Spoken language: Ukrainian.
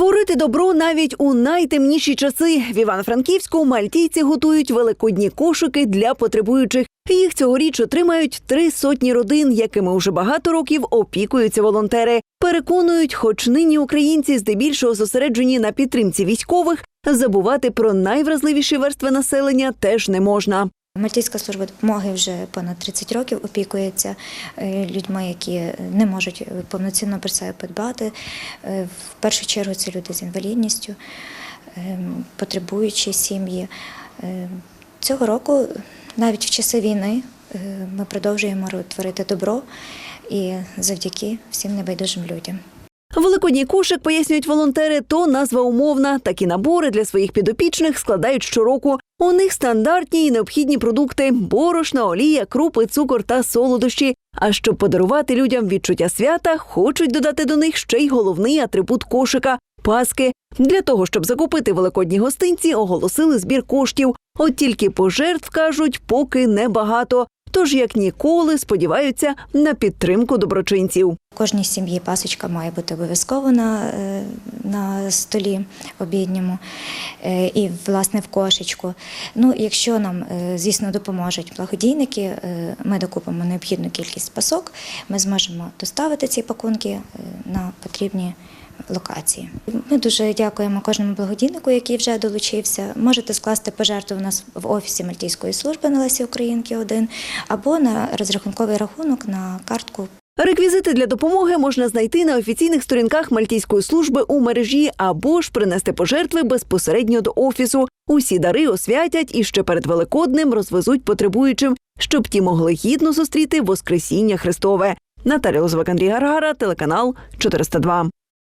Творити добро навіть у найтемніші часи в Івано-Франківську мальтійці готують великодні кошики для потребуючих. Їх цьогоріч отримають три сотні родин, якими уже багато років опікуються волонтери. Переконують, хоч нині українці здебільшого зосереджені на підтримці військових, забувати про найвразливіші верстви населення теж не можна. Мальтійська служба допомоги вже понад 30 років опікується е, людьми, які не можуть повноцінно про себе подбати. Е, В першу чергу це люди з інвалідністю, е, потребуючі сім'ї. Е, Цього року, навіть в часи війни, ми продовжуємо творити добро і завдяки всім небайдужим людям. Великодній кошик, пояснюють волонтери, то назва умовна. Такі набори для своїх підопічних складають щороку. У них стандартні і необхідні продукти: борошна, олія, крупи, цукор та солодощі. А щоб подарувати людям відчуття свята, хочуть додати до них ще й головний атрибут кошика паски. Для того, щоб закупити великодні гостинці, оголосили збір коштів. От тільки пожертв кажуть, поки небагато. Тож, як ніколи, сподіваються на підтримку доброчинців. Кожній сім'ї пасочка має бути обов'язково на, е, на столі обідньому е, і, власне, в кошечку. Ну, якщо нам, е, звісно, допоможуть благодійники, ми докупимо необхідну кількість пасок, ми зможемо доставити ці пакунки на потрібні локації. Ми дуже дякуємо кожному благодійнику, який вже долучився. Можете скласти пожертву у нас в офісі Мальтійської служби на Лесі Українки 1 або на розрахунковий рахунок на картку Реквізити для допомоги можна знайти на офіційних сторінках Мальтійської служби у мережі або ж принести пожертви безпосередньо до офісу. Усі дари освятять і ще перед Великодним розвезуть потребуючим, щоб ті могли гідно зустріти Воскресіння Христове. Наталя Лозвак, Андрій Гаргара, телеканал 402.